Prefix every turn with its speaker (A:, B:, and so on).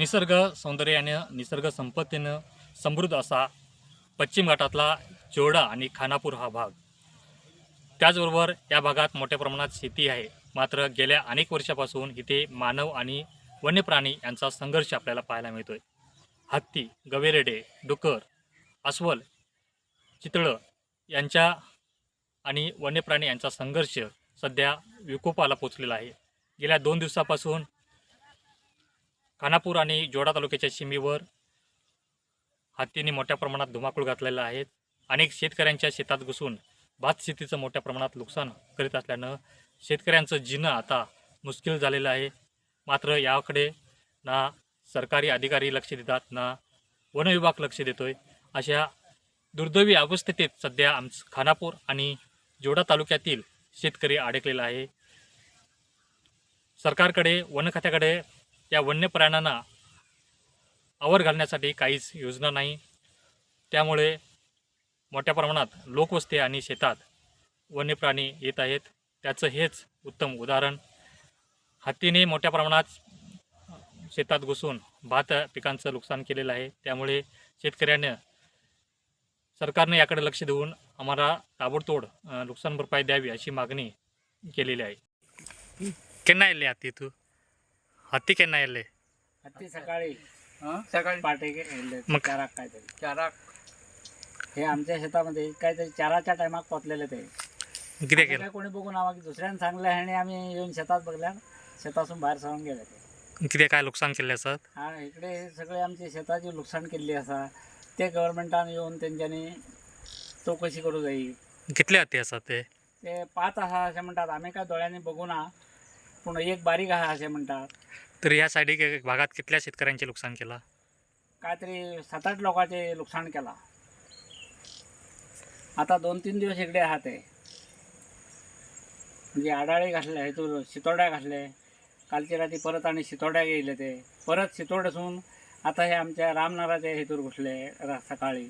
A: निसर्ग सौंदर्यानं निसर्ग संपत्तीनं समृद्ध असा पश्चिम घाटातला जोडा आणि खानापूर हा भाग. त्याचबरोबर या भागात मोठ्या प्रमाणात शेती आहे. मात्र गेल्या अनेक वर्षापासून इथे मानव आणि वन्यप्राणी यांचा संघर्ष आपल्याला पाहायला मिळतोय. हत्ती गवेरेडे डुकर अस्वल चितळं यांच्या आणि वन्यप्राणी यांचा संघर्ष सध्या विकोपाला पोचलेला आहे. गेल्या दोन दिवसापासून खानापूर आणि जोडा तालुक्याच्या सीमेवर हत्तीने मोठ्या प्रमाणात धुमाकूळ घातलेला आहे. अनेक शेतकऱ्यांच्या शेतात घुसून भात शेतीचं मोठ्या प्रमाणात नुकसान करीत असल्यानं शेतकऱ्यांचं जिणं आता मुश्किल झालेलं आहे. मात्र याकडे ना सरकारी अधिकारी लक्ष देतात ना वन विभाग लक्ष आहे अशा दुर्दैवी अवस्थेत सध्या आम खानापूर आणि जोडा तालुक्यातील शेतकरी अडकलेला आहे. सरकारकडे वन खात्याकडे या वन्य प्राण्यांना आवर घालण्यासाठी काहीच योजना नाही. त्यामुळे मोठ्या प्रमाणात लोकवस्ती आणि शेतात वन्य प्राणी येत आहेत. त्याचं हेच उत्तम उदाहरण. हत्तीने मोठ्या प्रमाणात शेतात घुसून भात पिकांचं नुकसान केलेलं आहे. त्यामुळे शेतकऱ्यानं सरकारने याकडे लक्ष देऊन आम्हाला ताबडतोड नुकसान भरपाई द्यावी अशी मागणी केलेली आहे. केन्ना येले हत्ती तू? हत्ती केन्ना येयले
B: हत्ती सकाळी.
C: सकाळी.
B: पाटे
A: मग-
B: चाराक काहीतरी.
C: चारा
B: हे आमच्या शेतामध्ये काहीतरी चाराच्या टायमाक पोचलेले ते.
A: किती केलं
B: काय कोणी बघून आम्हाला की दुसऱ्यानं सांगलं आणि आम्ही येऊन शेतात बघल्या. शेतातून बाहेर सरून गेले ते.
A: किती काय नुकसान केले असत
B: आणि इकडे सगळे आमचे शेताची नुकसान केल्ली असा. ते गव्हर्मेंटान येऊन तेंच्यांनी चौकशी करू जाई.
A: कितले हत्ती असतात ते?
B: ते पाच आहा असे म्हणतात आम्ही काय दोळ्यांनी बघूना पूण एक बारीक आहा असे म्हणतात.
A: तर या साईडीक भागात कितल्या शेतकऱ्यांचे नुकसान केला?
B: काहीतरी सात आठ लोकांचे नुकसान केला. आता दोन तीन दिवस इकडे आहात ते म्हणजे आडाळे घातले हेतून शितोड्या घातले कालची रात्री परत आणि शितोड्या गेले ते. परत शितोड्यासून आता हे आमच्या रामनाराच्या हेतूर घुसले सकाळी.